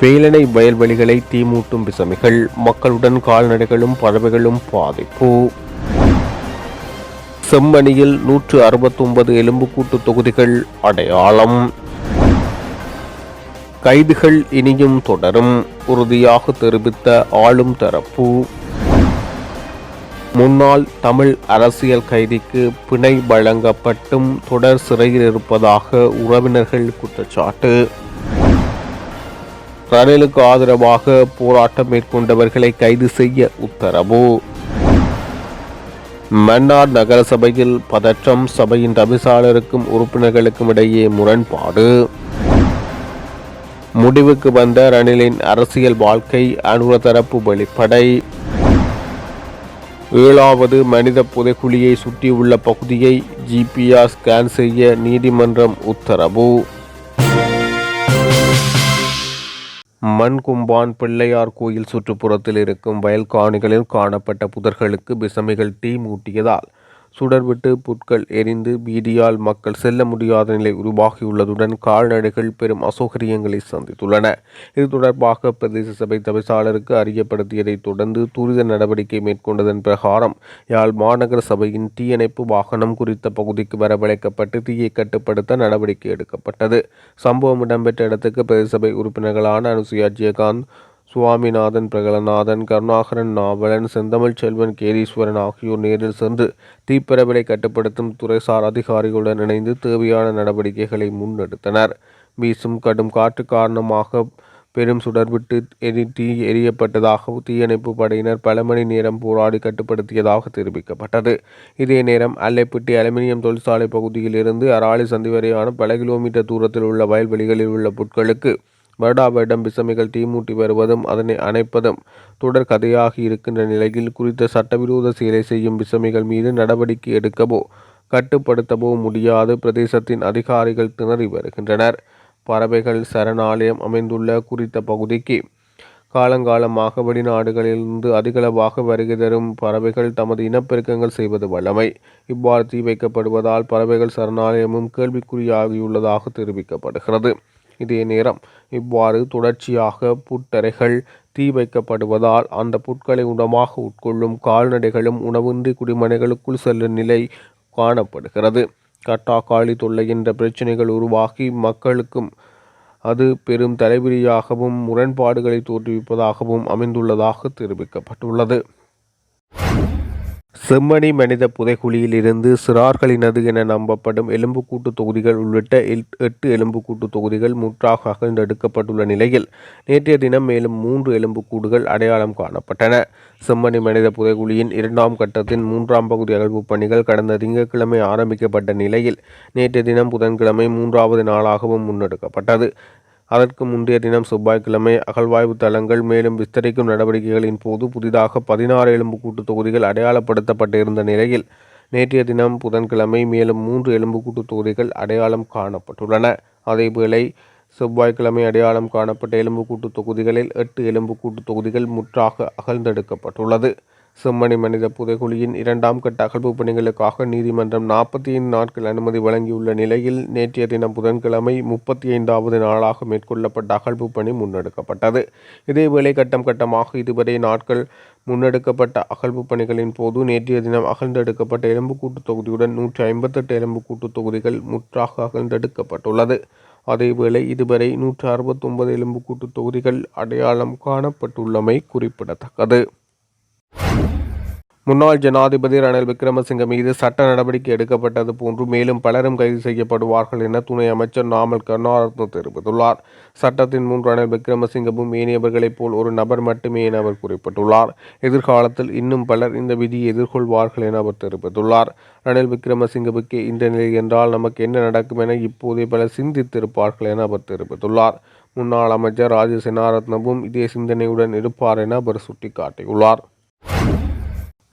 வேலனை வயல்வெளிகளை தீமூட்டும் விசமிகள். மக்களுடன் கால்நடைகளும் பறவைகளும் பாதிப்பு. செம்மணியில் நூற்று அறுபத்தொன்பது எலும்புக்கூட்டு தொகுதிகள் அடையாளம். கைதுகள் இனியும் தொடரும். உறுதியாக தெரிவித்த ஆளும் தரப்பு. முன்னாள் தமிழ் அரசியல் கைதிக்கு பிணை வழங்கப்பட்டும் தொடர் சிறையில் இருப்பதாக உறவினர்கள் குற்றச்சாட்டு. ரணிலுக்கு ஆதரவாக போராட்டம் மேற்கொண்டவர்களை கைது செய்ய உத்தரவு. மன்னார் நகரசபையில் பதற்றம் சபையின் தவிசாளருக்கும் உறுப்பினர்களுக்கும் இடையே முரண்பாடு. முடிவுக்கு வந்த ரணிலின் அரசியல் வாழ்க்கை அனுர தரப்பு வெளிப்படை. ஏழாவது மனித புதைக்குழியை சுற்றியுள்ள பகுதியை ஜிபிஆர் ஸ்கேன் செய்ய நீதிமன்றம் உத்தரவு. மண்கும்பான் பிள்ளையார் கோயில் சுற்றுப்புறத்தில் இருக்கும் வயல் காணிகளில் காணப்பட்ட புதர்களுக்கு விசமிகள் தீ மூட்டியதால் சுடர்விட்டு புட்கள் எரிந்து பீதியால் மக்கள் செல்ல முடியாத நிலை உருவாகியுள்ளதுடன் கால்நடைகள் பெரும் அசௌகரியங்களை சந்தித்துள்ளன. இது தொடர்பாக பிரதேச சபை தவிசாளருக்கு அறியப்படுத்தியதைத் தொடர்ந்து துரித நடவடிக்கை மேற்கொண்டதன் பிரகாரம் யாழ் மாநகர சபையின் தீயணைப்பு வாகனம் குறித்த பகுதிக்கு வரவழைக்கப்பட்டு தீயை கட்டுப்படுத்த நடவடிக்கை எடுக்கப்பட்டது. சம்பவம் இடம்பெற்ற இடத்துக்கு பிரதேச சபை உறுப்பினர்களான அனுசுயா ஜெயகாந்த் சுவாமிநாதன் பிரகலநாதன் கருணாகரன் நாவலன் செந்தமிழ் செல்வன் கேதீஸ்வரன் ஆகியோர் நேரில் சென்று தீப்பரவலை கட்டுப்படுத்தும் துறைசார் அதிகாரிகளுடன் இணைந்து தேவையான நடவடிக்கைகளை முன்னெடுத்தனர். வீசும் கடும் காற்று காரணமாக பெரும் சுடர்விட்டு எரி தீ எரியப்பட்டதாக தீயணைப்பு படையினர் பல மணி நேரம் போராடி கட்டுப்படுத்தியதாக தெரிவிக்கப்பட்டது. இதே நேரம் அல்லைப்பட்டி அலுமினியம் தொழிற்சாலை பகுதியில் இருந்து அராலி சந்தி வரையான பல கிலோமீட்டர் தூரத்தில் உள்ள வயல்வெளிகளில் உள்ள புட்களுக்கு வருடா வருடம் தீமூட்டி வருவதும் அதனை அணைப்பதும் தொடர் கதையாகி இருக்கின்ற நிலையில் குறித்த சட்டவிரோத செயலை செய்யும் விசமிகள் மீது நடவடிக்கை எடுக்கவோ கட்டுப்படுத்தவோ முடியாது. பிரதேசத்தின் அதிகாரிகள் திணறி வருகின்றனர். பறவைகள் சரணாலயம் அமைந்துள்ள குறித்த பகுதிக்கு காலங்காலமாக வெளிநாடுகளிலிருந்து அதிகளவாக வருகை தரும் பறவைகள் தமது இனப்பெருக்கங்கள் செய்வது வல்லமை. இவ்வாறு தீ வைக்கப்படுவதால் பறவைகள் சரணாலயமும் கேள்விக்குறியாகியுள்ளதாக தெரிவிக்கப்படுகிறது. இதே நேரம். இவ்வாறு தொடர்ச்சியாக புட்டறைகள் தீ வைக்கப்படுவதால் அந்த புட்களை உணவாக உட்கொள்ளும் கால்நடைகளும் உணவின்றி குடிமனைகளுக்குள் செல்லும் நிலை காணப்படுகிறது. கட்டாக்காளி தொல்லை என்ற பிரச்சனைகள் உருவாகி மக்களுக்கும் அது பெரும் தலைவிரியாகவும் முரண்பாடுகளை தோற்றுவிப்பதாகவும் அமைந்துள்ளதாக தெரிவிக்கப்பட்டுள்ளது. செம்மணி மனித புதைக்குழியில் இருந்து சிறார்களினது என நம்பப்படும் எலும்புக்கூட்டு தொகுதிகள் உள்ளிட்ட எல் எட்டு எலும்புக்கூட்டு தொகுதிகள் முற்றாக அகழ்ந்தெடுக்கப்பட்டுள்ள நிலையில் நேற்றைய தினம் மேலும் மூன்று எலும்புக்கூடுகள் அடையாளம் காணப்பட்டன. செம்மணி மனித புதைக்குழியின் இரண்டாம் கட்டத்தின் மூன்றாம் பகுதி அகழ்வு பணிகள் கடந்த திங்கட்கிழமை ஆரம்பிக்கப்பட்ட நிலையில் நேற்றைய தினம் புதன்கிழமை மூன்றாவது நாளாகவும் முன்னெடுக்கப்பட்டது. அதற்கு முந்தைய தினம் செவ்வாய்க்கிழமை அகழ்வாய்வு தளங்கள் மேலும் விஸ்தரிக்கும் நடவடிக்கைகளின் போது புதிதாக பதினாறு எலும்புக்கூட்டு தொகுதிகள் அடையாளப்படுத்தப்பட்டிருந்த நிலையில் நேற்றைய தினம் புதன்கிழமை மேலும் மூன்று எலும்புக்கூட்டு தொகுதிகள் அடையாளம் காணப்பட்டுள்ளன. அதேவேளை செவ்வாய்க்கிழமை அடையாளம் காணப்பட்ட எலும்புக்கூட்டு தொகுதிகளில் எட்டு எலும்புக்கூட்டு தொகுதிகள் முற்றாக அகழ்ந்தெடுக்கப்பட்டுள்ளது. செம்மணி மனித புதைகுழியின் இரண்டாம் கட்ட அகழ்வு பணிகளுக்காக நீதிமன்றம் நாற்பத்தி ஐந்து நாட்கள் அனுமதி வழங்கியுள்ள நிலையில் நேற்றைய தினம் புதன்கிழமை முப்பத்தி ஐந்தாவது நாளாக மேற்கொள்ளப்பட்ட அகழ்வு பணி முன்னெடுக்கப்பட்டது. இதேவேளை கட்டம் கட்டமாக இதுவரை நாட்கள் முன்னெடுக்கப்பட்ட அகழ்வு பணிகளின் போது நேற்றைய தினம் அகழ்ந்தெடுக்கப்பட்ட எலும்புக்கூட்டு தொகுதியுடன் நூற்றி ஐம்பத்தெட்டு எலும்புக்கூட்டு தொகுதிகள் முற்றாக அகழ்ந்தெடுக்கப்பட்டுள்ளது. அதேவேளை இதுவரை நூற்று அறுபத்தொன்பது எலும்புக்கூட்டு தொகுதிகள் அடையாளம் காணப்பட்டுள்ளமை குறிப்பிடத்தக்கது. முன்னாள் ஜனாதிபதி ரணில் விக்ரமசிங்க மீது சட்ட நடவடிக்கை எடுக்கப்பட்டது போன்று மேலும் பலரும் கைது செய்யப்படுவார்கள் என துணை அமைச்சர் நாமல் கருணாரத்ன தெரிவித்துள்ளார். சட்டத்தின் முன் ரணில் விக்ரமசிங்கவும் ஏனையவர்களைப் போல் ஒரு நபர் மட்டுமே என அவர் குறிப்பிட்டுள்ளார். எதிர்காலத்தில் இன்னும் பலர் இந்த விதியை எதிர்கொள்வார்கள் என அவர் தெரிவித்துள்ளார். ரணில் விக்ரமசிங்கவுக்கு இந்த நிலை என்றால் நமக்கு என்ன நடக்கும் என இப்போதே பலர் சிந்தித்திருப்பார்கள் என அவர் தெரிவித்துள்ளார். முன்னாள் அமைச்சர் ராஜ செனாரத்னவும் இதே சிந்தனையுடன் இருப்பார் என அவர் சுட்டிக்காட்டியுள்ளார்.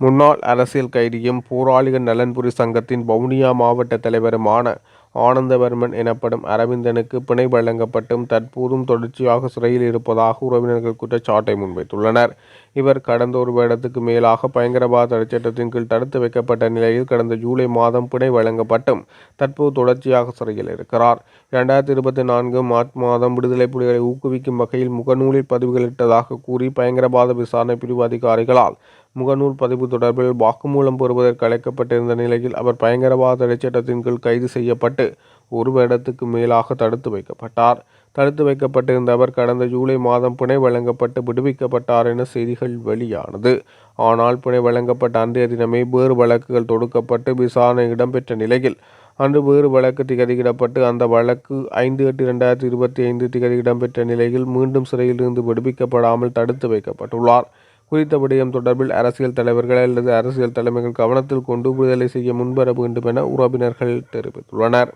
முன்னாள் அரசியல் கைதியும் போராளிகள் நலன்புரி சங்கத்தின் வவுனியா மாவட்ட தலைவருமான ஆனந்தவர்மன் எனப்படும் அரவிந்தனுக்கு பிணை வழங்கப்பட்டும் தற்போதும் தொடர்ச்சியாக சிறையில் இருப்பதாக உறவினர்கள் குற்றச்சாட்டை முன்வைத்துள்ளனர். இவர் கடந்த ஒரு வருடத்துக்கு மேலாக பயங்கரவாத தடைச்சட்டத்தின் கீழ் தடுத்து வைக்கப்பட்ட நிலையில் கடந்த ஜூலை மாதம் பிணை வழங்கப்பட்டும் தற்போது தொடர்ச்சியாக சிறையில் இருக்கிறார். இரண்டாயிரத்தி இருபத்தி நான்கு மார்ச் மாதம் விடுதலை புலிகளை ஊக்குவிக்கும் வகையில் முகநூலில் பதிவுகளிட்டதாக கூறி பயங்கரவாத விசாரணை பிரிவு அதிகாரிகளால் முகநூல் பதிவு தொடர்பில் வாக்குமூலம் பெறுவதற்கு அழைக்கப்பட்டிருந்த நிலையில் அவர் பயங்கரவாத தடைச்சட்டத்தின் கீழ் கைது செய்யப்பட்டு ஒரு வருடத்துக்கு மேலாக தடுத்து வைக்கப்பட்டார். தடுத்து வைக்கப்பட்டிருந்த அவர் கடந்த ஜூலை மாதம் பிணை வழங்கப்பட்டு விடுவிக்கப்பட்டார் என செய்திகள் வெளியானது. ஆனால் பிணை வழங்கப்பட்ட அன்றைய தினமே வேறு வழக்குகள் தொடுக்கப்பட்டு விசாரணை இடம்பெற்ற நிலையில் அன்று வேறு வழக்கு திகதியிடப்பட்டு அந்த வழக்கு ஐந்து எட்டு இரண்டாயிரத்தி இருபத்தி ஐந்து திகதி இடம்பெற்ற நிலையில் மீண்டும் சிறையிலிருந்து விடுவிக்கப்படாமல் தடுத்து வைக்கப்பட்டுள்ளார். குறித்த விடயம் தொடர்பில் அரசியல் தலைவர்கள் அல்லது அரசியல் தலைமைகள் கவனத்தில் கொண்டு விடுதலை செய்ய முன்வர வேண்டும் என உறவினர்கள் தெரிவித்துள்ளனர்.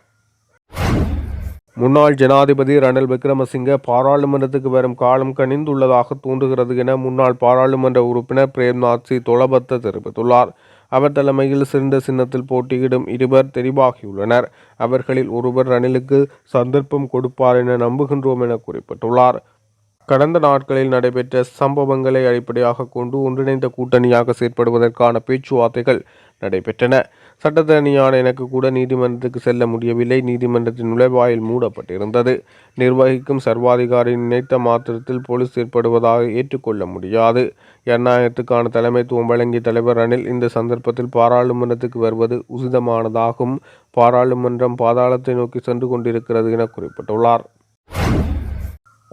முன்னாள் ஜனாதிபதி ரணில் விக்ரமசிங்க பாராளுமன்றத்துக்கு வரும் காலம் கனிந்துள்ளதாக தோன்றுகிறது என முன்னாள் பாராளுமன்ற உறுப்பினர் பிரேம்நாத் சி. தொலபத்த தெரிவித்துள்ளார். அவர் தலைமையில் சிறந்த சின்னத்தில் போட்டியிடும் இருவர் தெரிவாகியுள்ளனர். அவர்களில் ஒருவர் ரணிலுக்கு சந்தர்ப்பம் கொடுப்பார் என நம்புகின்றோம் என குறிப்பிட்டுள்ளார். கடந்த நாட்களில் நடைபெற்ற சம்பவங்களை அடிப்படையாக கொண்டு ஒன்றிணைந்த கூட்டணியாக செயற்படுவதற்கான பேச்சுவார்த்தைகள் நடைபெற்றன. சட்டத்தரணியான எனக்கு கூட நீதிமன்றத்துக்கு செல்ல முடியவில்லை. நீதிமன்றத்தின் நுழைவாயில் மூடப்பட்டிருந்தது. நிர்வகிக்கும் சர்வாதிகாரி நினைத்த மாத்திரத்தில் போலீஸ் ஏற்படுவதாக ஏற்றுக்கொள்ள முடியாது. ஜனநாயகத்துக்கான தலைமைத்துவம் வழங்கிய தலைவர் ரணில் இந்த சந்தர்ப்பத்தில் பாராளுமன்றத்துக்கு வருவது உசிதமானதாகும். பாராளுமன்றம் பாதாளத்தை நோக்கி சென்று கொண்டிருக்கிறது என குறிப்பிட்டுள்ளார்.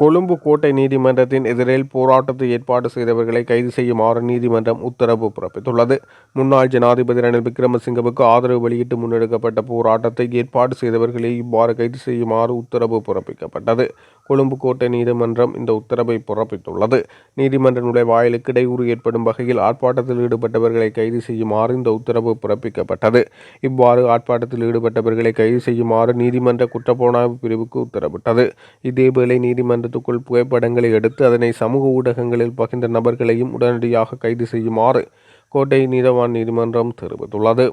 கொழும்பு கோட்டை நீதிமன்றத்தின் எதிரில் போராட்டத்தை ஏற்பாடு செய்தவர்களை கைது செய்யுமாறு நீதிமன்றம் உத்தரவு பிறப்பித்துள்ளது. முன்னாள் ஜனாதிபதி ரணில் விக்ரமசிங்கவுக்கு ஆதரவு வெளியிட்டு முன்னெடுக்கப்பட்ட போராட்டத்தை ஏற்பாடு செய்தவர்களை இவ்வாறு கைது செய்யுமாறு உத்தரவு பிறப்பிக்கப்பட்டது. கொழும்பு கோட்டை நீதிமன்றம் இந்த உத்தரவை பிறப்பித்துள்ளது. நீதிமன்ற நுழைவாயிலுக்கு இடையூறு ஏற்படும் வகையில் ஆர்ப்பாட்டத்தில் ஈடுபட்டவர்களை கைது செய்யுமாறு இந்த உத்தரவு பிறப்பிக்கப்பட்டது. இவ்வாறு ஆர்ப்பாட்டத்தில் ஈடுபட்டவர்களை கைது செய்யுமாறு நீதிமன்ற குற்றப்புலனாய்வு பிரிவுக்கு உத்தரவிட்டது. இதேவேளை நீதிமன்றத்துக்குள் புகைப்படங்களை எடுத்து அதனை சமூக ஊடகங்களில் பகிர்ந்த நபர்களையும் உடனடியாக கைது செய்யுமாறு கோட்டை நீதவான் நீதிமன்றம் தெரிவித்துள்ளது.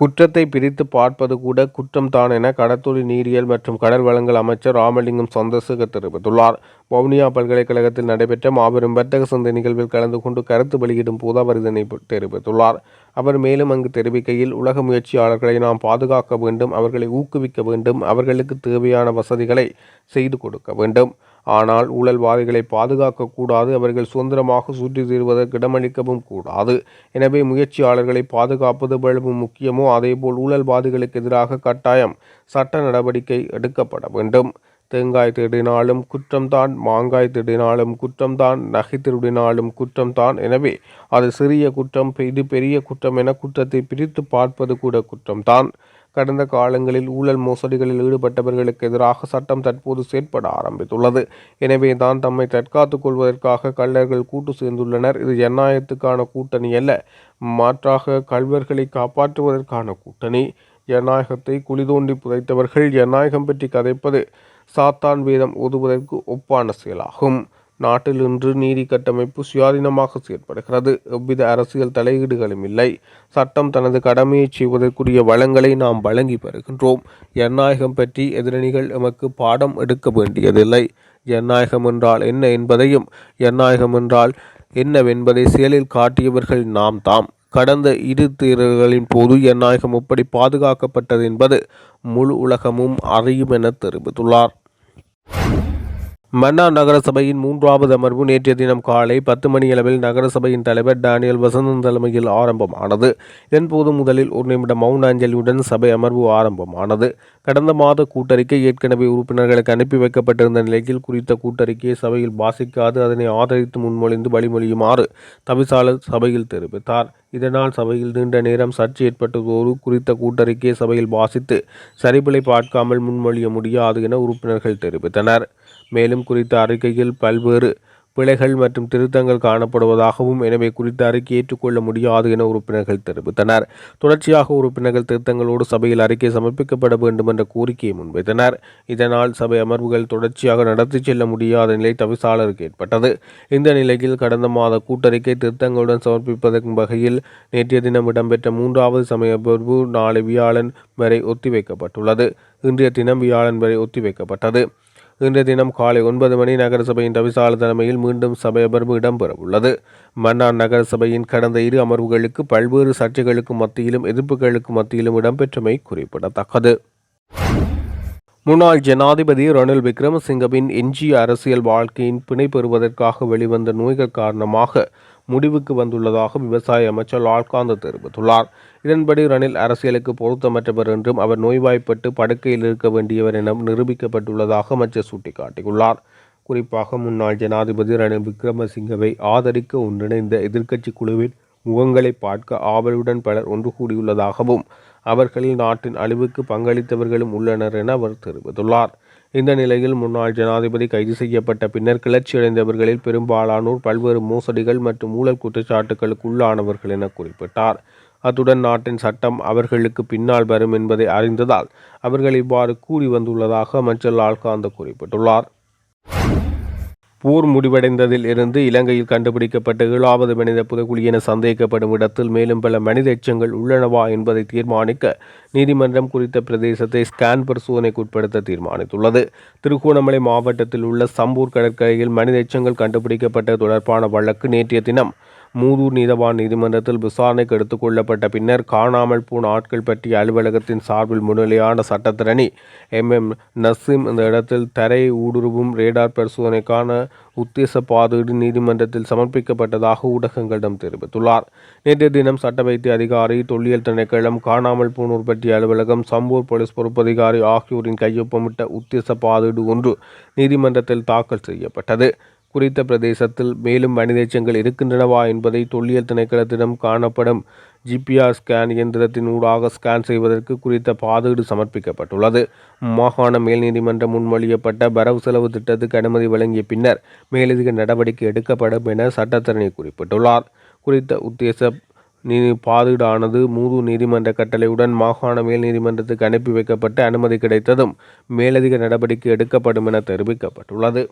குற்றத்தை பிரித்து பார்ப்பது கூட குற்றம் தான் என கடற்தொழி நீரியல் மற்றும் கடல் வளங்கள் அமைச்சர் ராமலிங்கம் சந்தசுக தெரிவித்துள்ளார். வவுனியா பல்கலைக்கழகத்தில் நடைபெற்ற மாபெரும் வர்த்தக சந்தை நிகழ்வில் கலந்து கொண்டு கருத்து வெளியிடும் போது அவர் இதனை தெரிவித்துள்ளார். அவர் மேலும் அங்கு தெரிவிக்கையில் உலக முயற்சியாளர்களை நாம் பாதுகாக்க வேண்டும் அவர்களை ஊக்குவிக்க வேண்டும் அவர்களுக்கு தேவையான வசதிகளை செய்து கொடுக்க வேண்டும். ஆனால் ஊழல்வாதிகளை பாதுகாக்கக்கூடாது அவர்கள் சுதந்திரமாக சுற்றி தீர்வதற்கு இடமளிக்கவும் கூடாது. எனவே முயற்சியாளர்களை பாதுகாப்பது எவ்வளவு முக்கியமோ அதேபோல் ஊழல்வாதிகளுக்கு எதிராக கட்டாயம் சட்ட நடவடிக்கை எடுக்கப்பட வேண்டும். தேங்காய் திருடினாலும் குற்றம்தான் மாங்காய் திருடினாலும் குற்றம்தான் நகை திருடினாலும் குற்றம்தான் எனவே அது சிறிய குற்றம் இது பெரிய குற்றம் என குற்றத்தை பிரித்து பார்ப்பது கூட குற்றம்தான் கடந்த காலங்களில் ஊழல் மோசடிகளில் ஈடுபட்டவர்களுக்கு எதிராக சட்டம் தற்போது செயற்பட ஆரம்பித்துள்ளது. எனவே தான் தம்மை தற்காத்துக் கொள்வதற்காக கள்ளர்கள் கூட்டு சேர்ந்துள்ளனர். இது ஜனநாயகத்துக்கான கூட்டணி அல்ல மாற்றாக கல்வர்களை காப்பாற்றுவதற்கான கூட்டணி. ஜனநாயகத்தை குழி தோண்டி புதைத்தவர்கள் ஜனநாயகம் பற்றி கதைப்பது சாத்தான் வேதம் ஓதுவதற்கு ஒப்பான செயலாகும். நாட்டில் இன்று நீதி கட்டமைப்பு சுயாதீனமாக செயற்படுகிறது. எவ்வித அரசியல் தலையீடுகளும் இல்லை. சட்டம் தனது கடமையை செய்வதற்குரிய வளங்களை நாம் வழங்கி வருகின்றோம் ஜனநாயகம் பற்றி எதிரணிகள் எமக்கு பாடம் எடுக்க வேண்டியதில்லை. ஜனநாயகம் என்றால் என்ன என்பதையும் ஜனநாயகம் என்றால் என்னவென்பதை செயலில் காட்டியவர்கள் நாம் தாம். கடந்த இரு தேர்தல்களின் போது ஜனநாயகம் எப்படி பாதுகாக்கப்பட்டது என்பது முழு உலகமும் அறியும் என தெரிவித்துள்ளார். மன்னார் நகரசபையின் மூன்றாவது அமர்வு நேற்றைய தினம் காலை பத்து மணியளவில் நகரசபையின் தலைவர் டேனியல் வசந்தன் தலைமையில் ஆரம்பமானது. இதன்போது முதலில் ஒரு நிமிட மௌன அஞ்சலியுடன் சபை அமர்வு ஆரம்பமானது. கடந்த மாத கூட்டறிக்கை ஏற்கனவே உறுப்பினர்களுக்கு அனுப்பி வைக்கப்பட்டிருந்த நிலையில் குறித்த கூட்டறிக்கையை சபையில் வாசிக்காது அதனை ஆதரித்து முன்மொழிந்து வழிமொழியுமாறு தவிசாளர் சபையில் தெரிவித்தார். இதனால் சபையில் நீண்ட நேரம் சர்ச்சை ஏற்பட்டதோடு குறித்த கூட்டறிக்கையை சபையில் வாசித்து சரிபிழை பார்க்காமல் முன்மொழிய முடியாது என உறுப்பினர்கள் தெரிவித்தனர். மேலும் குறித்த அறிக்கையில் பல்வேறு பிழைகள் மற்றும் திருத்தங்கள் காணப்படுவதாகவும் எனவே குறித்த அறிக்கை ஏற்றுக்கொள்ள முடியாது என உறுப்பினர்கள் தெரிவித்தனர். தொடர்ச்சியாக உறுப்பினர்கள் திருத்தங்களோடு சபையில் அறிக்கை சமர்ப்பிக்கப்பட வேண்டும் என்ற கோரிக்கையை முன்வைத்தனர். இதனால் சபை அமர்வுகள் தொடர்ச்சியாக நடத்தி செல்ல முடியாத நிலை தவிசாளருக்கு ஏற்பட்டது. இந்த நிலையில் கடந்த மாத கூட்டறிக்கை திருத்தங்களுடன் சமர்ப்பிப்பதற்கும் வகையில் நேற்றைய தினம் இடம்பெற்ற மூன்றாவது சமய அமர்வு நாளை வியாழன் வரை ஒத்திவைக்கப்பட்டுள்ளது. இன்றைய தினம் வியாழன் வரை ஒத்திவைக்கப்பட்டது. இன்றைய தினம் காலை ஒன்பது மணி நகரசபையின் தவிசாளர் தலைமையில் மீண்டும் சபை அமர்வு இடம்பெறவுள்ளது. மன்னார் நகரசபையின் கடந்த இரு அமர்வுகளுக்கு பல்வேறு சர்ச்சைகளுக்கு மத்தியிலும் எதிர்ப்புகளுக்கு மத்தியிலும் இடம்பெற்றமை குறிப்பிடத்தக்கது. முன்னாள் ஜனாதிபதி ரணில் விக்ரமசிங்கவின் எஞ்சிய அரசியல் வாழ்க்கையின் பிணை பெறுவதற்காக வெளிவந்த நோய்கள் காரணமாக முடிவுக்கு வந்துள்ளதாக விவசாய அமைச்சர் லால்காந்த் தெரிவித்துள்ளார். இதன்படி ரணில் அரசியலுக்கு பொருத்தமற்றவர் என்றும் அவர் நோய்வாய்ப்பட்டு படுக்கையில் இருக்க வேண்டியவர் என நிரூபிக்கப்பட்டுள்ளதாக அமைச்சர் சுட்டிக்காட்டியுள்ளார். குறிப்பாக முன்னாள் ஜனாதிபதி ரணில் விக்ரமசிங்கவை ஆதரிக்க ஒன்றிணைந்த எதிர்க்கட்சி குழுவின் முகங்களை பார்க்க ஆவலுடன் பலர் ஒன்று கூடியுள்ளதாகவும் அவர்களில் நாட்டின் அழிவுக்கு பங்களித்தவர்களும் உள்ளனர் என அவர் தெரிவித்துள்ளார். இந்த நிலையில் முன்னாள் ஜனாதிபதி கைது செய்யப்பட்ட பின்னர் கிளர்ச்சியடைந்தவர்களில் பெரும்பாலானோர் பல்வேறு மோசடிகள் மற்றும் ஊழல் குற்றச்சாட்டுகளுக்கு உள்ளானவர்கள் என குறிப்பிட்டார். அத்துடன் நாட்டின் சட்டம் அவர்களுக்கு பின்னால் வரும் என்பதை அறிந்ததால் அவர்கள் இவ்வாறு கூறி வந்துள்ளதாக அமைச்சர் லால்காந்த குறிப்பிட்டுள்ளார். போர் முடிவடைந்ததில் இருந்து இலங்கையில் கண்டுபிடிக்கப்பட்ட ஏழாவது மனித புதைக்குழி என சந்தேகிக்கப்படும் இடத்தில் மேலும் பல மனித எச்சங்கள் உள்ளனவா என்பதை தீர்மானிக்க நீதிமன்றம் குறித்த பிரதேசத்தை ஸ்கேன் பரிசோதனைக்கு உட்படுத்த தீர்மானித்துள்ளது. திருகோணமலை மாவட்டத்தில் உள்ள சம்பூர் கடற்கரையில் மனித எச்சங்கள் கண்டுபிடிக்கப்பட்ட தொடர்பான வழக்கு நேற்றைய தினம் மூதூர் நீதவான் நீதிமன்றத்தில் விசாரணைக்கு எடுத்துக் கொள்ளப்பட்ட பின்னர் காணாமல் போன ஆட்கள் பற்றிய அலுவலகத்தின் சார்பில் முன்னிலையான சட்டத்திரணி எம். எம். நசீம் இந்த இடத்தில் தரை ஊடுருவும் ரேடார் பரிசோதனைக்கான உத்தேச பாதீடு நீதிமன்றத்தில் சமர்ப்பிக்கப்பட்டதாக ஊடகங்களிடம் தெரிவித்துள்ளார். நேற்றைய தினம் சட்ட வைத்திய அதிகாரி தொல்லியல் திணைக்களம் காணாமல் போனோர் பற்றிய அலுவலகம் சம்பூர் போலீஸ் பொறுப்பதிகாரி ஆகியோரின் கையொப்பமிட்ட உத்தேச பாதீடு ஒன்று நீதிமன்றத்தில் தாக்கல் செய்யப்பட்டது. குறித்த பிரதேசத்தில் மேலும் மனித எச்சங்கள் இருக்கின்றனவா என்பதை தொல்லியல் திணைக்களத்திடம் காணப்படும் ஜிபிஆர் ஸ்கேன் இயந்திரத்தின் ஊடாக ஸ்கேன் செய்வதற்கு குறித்த பாதீடு சமர்ப்பிக்கப்பட்டுள்ளது. மாகாண மேல் நீதிமன்றம் முன்மொழியப்பட்ட வரவு செலவு திட்டத்துக்கு அனுமதி வழங்கிய பின்னர் மேலதிக நடவடிக்கை எடுக்கப்படும் என சட்டத்தரணி குறிப்பிட்டுள்ளார். குறித்த உத்தேச நீ பாதீடானது மூது நீதிமன்ற கட்டளையுடன் மாகாண மேல் நீதிமன்றத்துக்கு அனுப்பி வைக்கப்பட்டு அனுமதி கிடைத்ததும் மேலதிக நடவடிக்கை எடுக்கப்படும் என தெரிவிக்கப்பட்டுள்ளது.